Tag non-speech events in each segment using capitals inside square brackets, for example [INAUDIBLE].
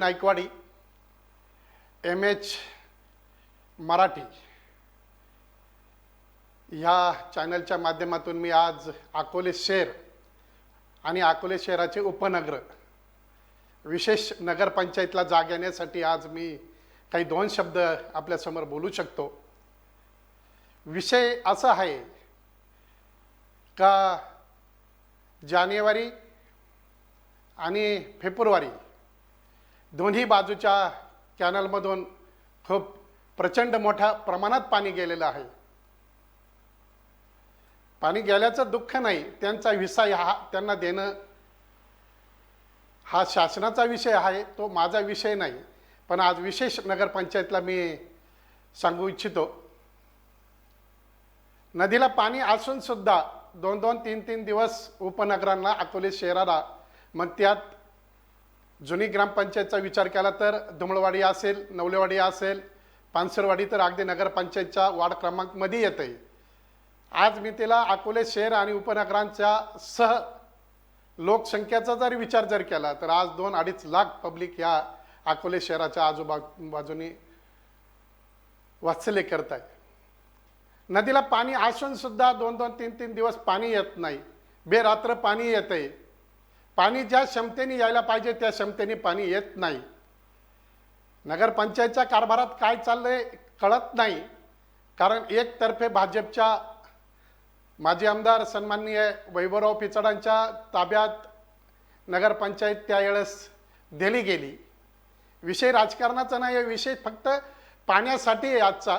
Naikwadi M H Marathi ह्या चॅनलच्या माध्यमातून मी आज अकोले शहर आणि अकोले शहराचे उपनगर विशेष नगरपंचायतला जाग येण्यासाठी आज मी काही दोन शब्द आपल्यासमोर बोलू शकतो. विषय असा आहे का जानेवारी आणि फेब्रुवारी दोन्ही बाजूच्या कॅनलमधून खूप प्रचंड मोठ्या प्रमाणात पाणी गेलेलं आहे. पाणी गेल्याचं दुःख नाही त्यांचा विषय हा त्यांना देणं हा शासनाचा विषय आहे तो माझा विषय नाही. पण आज विशेष नगरपंचायतला मी सांगू इच्छितो. नदीला पाणी असून सुद्धा दोन दोन तीन तीन दिवस उपनगरांना अकोले शहराला मग त्यात जुनी ग्रामपंचायतचा विचार केला तर धुमळवाडी असेल नवलेवाडी असेल पानसरवाडी तर अगदी नगरपंचायतच्या वार्ड क्रमांकमध्ये येते आज मी तिला अकोले शहर आणि उपनगरांच्या सह लोकसंख्येचा जर विचार जर केला तर आज दोन अडीच लाख पब्लिक या अकोले शहराच्या आजूबा बाजूनी वात्सल्य करत आहे नदीला पाणी असून सुद्धा दोन दोन तीन तीन दिवस पाणी येत नाही. बेरात्र पाणी येते पाणी ज्या क्षमतेने यायला पाहिजे त्या क्षमतेने पाणी येत नाही. नगरपंचायतच्या कारभारात काय चाललंय कळत नाही. कारण एकतर्फे भाजपच्या माजी आमदार सन्माननीय वैभवराव पिचडांच्या ताब्यात नगरपंचायत त्यावेळेस दिली गेली. विषय राजकारणाचा नाही आहे विषय फक्त पाण्यासाठी आहे आजचा.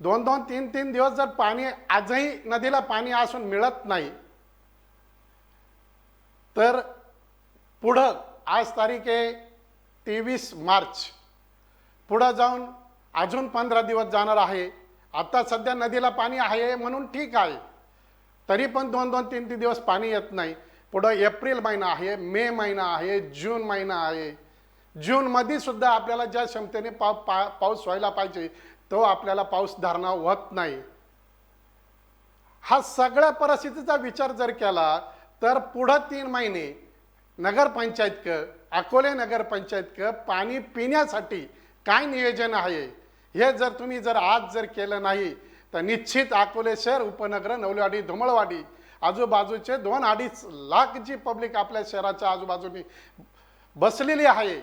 दोन दोन तीन तीन दिवस जर पाणी आजही नदीला पाणी असून मिळत नाही तर पुढं आज तारीख आहे तेवीस मार्च. पुढं जाऊन अजून पंधरा दिवस जाणार आहे. आता सध्या नदीला पाणी आहे म्हणून ठीक आहे. तरी पण दोन दोन तीन तीन दिवस पाणी येत नाही. पुढं एप्रिल महिना आहे मे महिना आहे जून महिना आहे. जूनमध्ये सुद्धा आपल्याला ज्या क्षमतेने पाव पा पाऊस व्हायला पाहिजे तो आपल्याला पाऊस धारणा होत नाही. हा सगळ्या परिस्थितीचा विचार जर केला तर पुढं तीन महिने नगरपंचायत क अकोले नगरपंचायत क पाणी पिण्यासाठी काय नियोजन आहे? हे जर तुम्ही जर आज जर केलं नाही तर निश्चित अकोले शहर उपनगर नवलेवाडी धुमळवाडी आजूबाजूचे दोन अडीच लाख जी पब्लिक आपल्या शहराच्या आजूबाजूनी बसलेली आहे.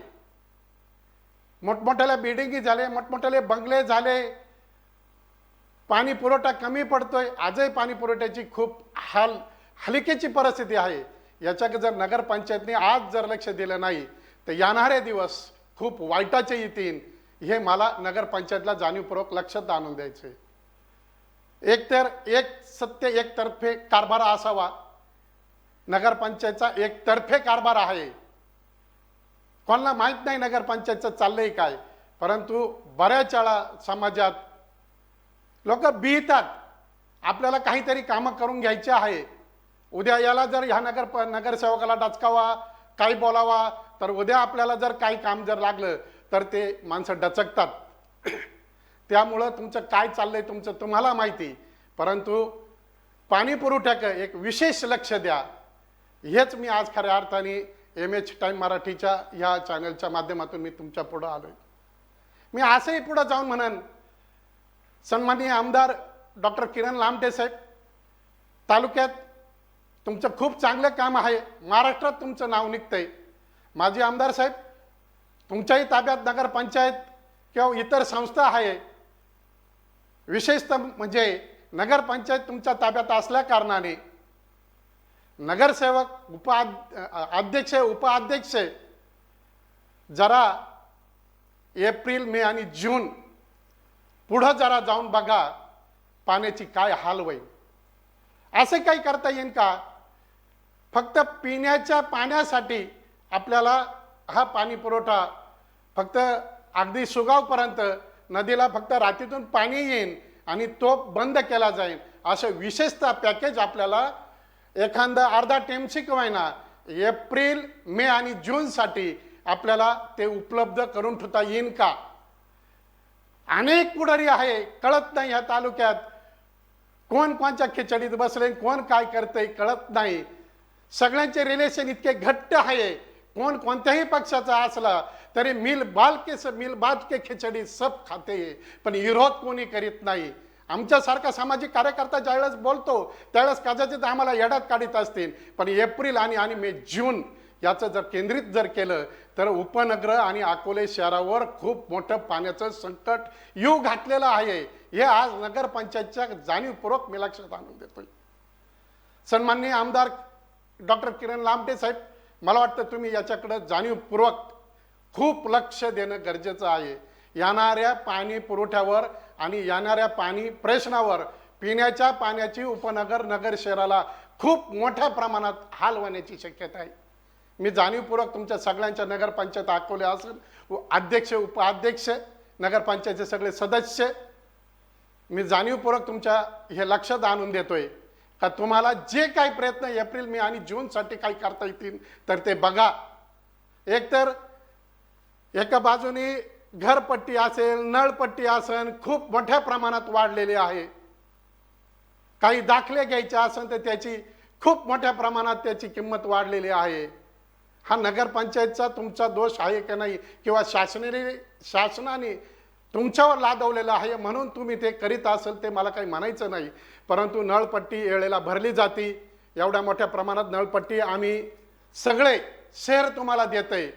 मोठमोठ्याला बिल्डिंगी झाले मोठमोठ्याले बंगले झाले. पाणी पुरवठा कमी पडतोय. आजही पाणी पुरवठ्याची खूप हाल हलकेची परिस्थिती आहे. याच्याकडे जर नगरपंचायतने आज जर लक्ष दिलं नाही तर येणारे दिवस खूप वाईटाचे येतील. हे मला नगरपंचायतला जाणीवपूर्वक लक्षात आणून द्यायचे एकतर एक सत्य एकतर्फे कारभार असावा. नगरपंचायतचा एकतर्फे कारभार आहे. कोणाला माहीत नाही नगरपंचायतचं चाललंय काय. परंतु बऱ्याच वेळा समाजात लोक बिहतात आपल्याला काहीतरी कामं करून घ्यायची आहे. उद्या याला जर ह्या नगर प- नगरसेवकाला डचकावा काही बोलावा तर उद्या आपल्याला जर काही काम जर लागलं तर ते माणसं डचकतात. [CLEARS THROAT] त्यामुळं तुमचं काय चाललंय तुमचं तुम्हाला माहिती. परंतु पाणी पुरवठ्याक एक विशेष लक्ष द्या. हेच मी आज खऱ्या अर्थाने एम एच टाईम मराठीच्या ह्या चॅनलच्या माध्यमातून मी तुमच्या पुढं आलो आहे मी असंही पुढं जाऊन म्हणन सन्माननीय आमदार डॉक्टर किरण लामटे साहेब तालुक्यात तुमचं खूप चांगलं काम आहे. महाराष्ट्रात तुमचं नाव निघतंय. माजी आमदार साहेब तुमच्याही ताब्यात नगरपंचायत किंवा इतर संस्था आहे. विशेषतः म्हणजे नगरपंचायत तुमच्या ताब्यात असल्या कारणाने नगरसेवक उपा अध्यक्ष उपाध्यक्ष जरा एप्रिल मे आणि जून पुढं जरा जाऊन बघा पाण्याची काय हाल होईल. असे काही करता येईल का? फक्त पिण्याच्या पाण्यासाठी आपल्याला हा पाणी पुरवठा फक्त अगदी सुगावपर्यंत नदीला फक्त रात्रीतून पाणी येईन आणि तो बंद केला जाईल असं विशेषतः पॅकेज आपल्याला एखादा अर्धा टेमशी किंवा एप्रिल मे आणि जूनसाठी आपल्याला ते उपलब्ध करून ठेवता येईल का? अनेक पुढारी आहे कळत नाही ह्या तालुक्यात. कोण कोणच्या खिचडीत बसले कोण काय करतंय कळत नाही. सगळ्यांचे रिलेशन इतके घट्ट आहे. कोण कोणत्याही पक्षाचा असला तरी मिल बाल के स- मिल बात के खिचडी सब खाते. पण विरोध कोणी करीत नाही. आमच्यासारखा सामाजिक कार्यकर्ता ज्यावेळेस बोलतो त्यावेळेस कदाचित आम्हाला येड्यात काढीत असतील. पण एप्रिल आणि आणि मे जून याचं जर केंद्रित जर केलं तर उपनगर आणि अकोले शहरावर खूप मोठं पाण्याचं संकट येऊ घातलेलं आहे. हे आज नगरपंचायतच्या जाणीवपूर्वक मी लक्षात आणून देतोय. सन्माननीय आमदार डॉक्टर किरण लांबटे साहेब मला वाटतं तुम्ही याच्याकडं जाणीवपूर्वक खूप लक्ष देणं गरजेचं आहे. येणाऱ्या पाणी पुरवठ्यावर आणि येणाऱ्या पाणी प्रश्नावर पिण्याच्या पाण्याची उपनगर नगर शहराला खूप मोठ्या प्रमाणात हाल होण्याची शक्यता आहे. मी जाणीवपूर्वक तुमच्या सगळ्यांच्या नगरपंचायत अकोले असेल अध्यक्ष उपाध्यक्ष नगरपंचायतचे सगळे सदस्य मी जाणीवपूर्वक तुमच्या हे लक्षात आणून देतोय. का तुम्हाला जे काही प्रयत्न एप्रिल मे आणि जूनसाठी काही करता येतील तर ते बघा. एकतर एका बाजूने घरपट्टी असेल नळपट्टी असेल खूप मोठ्या प्रमाणात वाढलेली आहे. काही दाखले घ्यायचे असेल तर त्याची खूप मोठ्या प्रमाणात त्याची किंमत वाढलेली आहे. हा नगरपंचायतचा तुमचा दोष आहे का नाही? किंवा शासनाने शासनाने तुमच्यावर लादवलेलं आहे म्हणून तुम्ही ते करीत असेल ते मला काही म्हणायचं नाही. परंतु नळपट्टी वेळेला भरली जाती. एवढ्या मोठ्या प्रमाणात नळपट्टी आम्ही सगळे शहर तुम्हाला देतंय.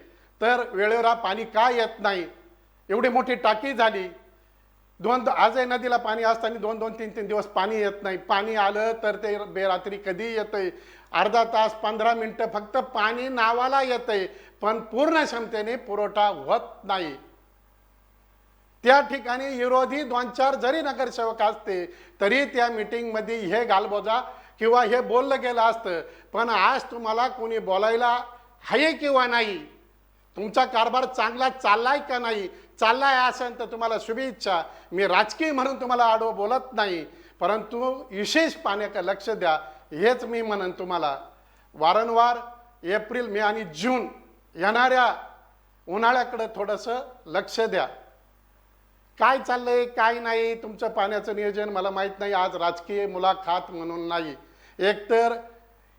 तर वेळेवर पाणी का येत नाही? एवढी मोठी टाकी झाली. दोन आजही नदीला पाणी असताना दोन दोन तीन तीन दिवस पाणी येत नाही. पाणी आलं तर ते बेरात्री कधी येतंय? अर्धा तास पंधरा मिनटं फक्त पाणी नावाला येतंय. पण पूर्ण क्षमतेने पुरवठा होत नाही. त्या ठिकाणी विरोधी दोन चार जरी नगरसेवक असते तरी त्या मिटिंगमध्ये हे गालबोजा किंवा हे बोललं गेलं असतं. पण आज तुम्हाला कोणी बोलायला आहे किंवा नाही? तुमचा कारभार चांगला चाललाय का नाही? चाललाय असेल तर तुम्हाला शुभेच्छा मी राजकीय म्हणून तुम्हाला आडवं बोलत नाही. परंतु विशेष पाण्याकडे लक्ष द्या. हेच मी म्हणन तुम्हाला. वारंवार एप्रिल मे आणि जून येणाऱ्या उन्हाळ्याकडे थोडंसं लक्ष द्या. काय चाललंय काय नाही तुमचं पाण्याचं नियोजन मला माहीत नाही आज राजकीय मुलाखत म्हणून नाही. एकतर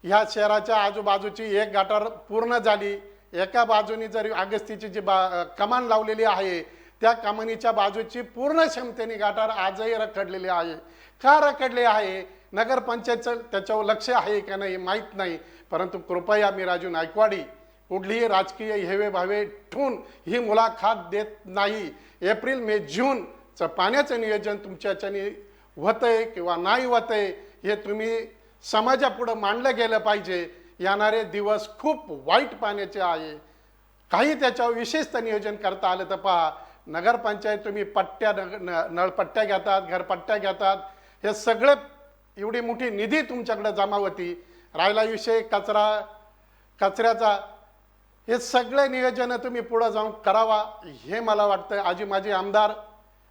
ह्या शहराच्या आजूबाजूची एक गटार पूर्ण झाली. एका बाजूनी जरी अगस्तीची जी बा कमान लावलेली आहे त्या कमानीच्या बाजूची पूर्ण क्षमतेने गटार आजही रखडलेली आहे. का रखडले आहे? नगरपंचायतचं त्याच्यावर लक्ष आहे का नाही माहीत नाही. परंतु कृपया मी राजू नायकवाडी कुठलीही राजकीय हेवे भावे ठून ही मुलाखत देत नाही. एप्रिल मे जूनचं पाण्याचं नियोजन तुमच्याच्याने होतंय किंवा नाही होतंय हे तुम्ही समाजापुढं मांडलं गेलं पाहिजे. येणारे दिवस खूप वाईट पाण्याचे आहे. काही त्याच्यावर विशेषतः नियोजन करता आलं तर पहा. नगरपंचायत तुम्ही पट्ट्या नग न- नळपट्ट्या घेतात घरपट्ट्या घेतात. हे सगळे एवढी मोठी निधी तुमच्याकडे जमा होती. राहिला विषय कचरा कचऱ्याचा हे सगळे नियोजन तुम्ही पुढं जाऊन करावा हे मला वाटतं आजी माझे आमदार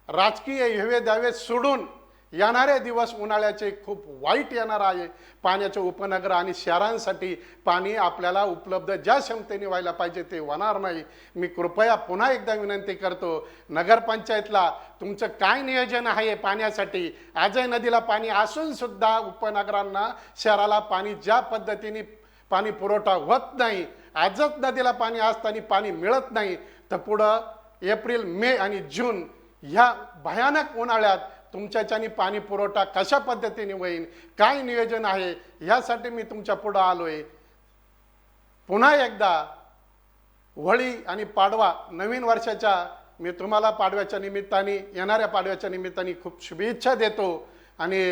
राजकीय हेवे द्यावे सोडून येणारे दिवस उन्हाळ्याचे खूप वाईट येणार आहे. पाण्याचे उपनगर आणि शहरांसाठी पाणी आपल्याला उपलब्ध ज्या क्षमतेने व्हायला पाहिजे ते होणार नाही. मी कृपया पुन्हा एकदा विनंती करतो नगरपंचायतला तुमचं काय नियोजन आहे पाण्यासाठी? आजही नदीला पाणी असूनसुद्धा उपनगरांना शहराला पाणी ज्या पद्धतीने पाणी पुरवठा होत नाही आजच नदीला पाणी असताना पाणी मिळत नाही तर पुढं एप्रिल मे आणि जून ह्या भयानक उन्हाळ्यात तुमच्याच्यानी पाणी पुरवठा कशा पद्धतीने होईल काय नियोजन आहे ह्यासाठी मी तुमच्या पुढं आलोय. पुन्हा एकदा होळी आणि पाडवा नवीन वर्षाच्या मी तुम्हाला पाडव्याच्या निमित्ताने येणाऱ्या पाडव्याच्या निमित्ताने खूप शुभेच्छा देतो आणि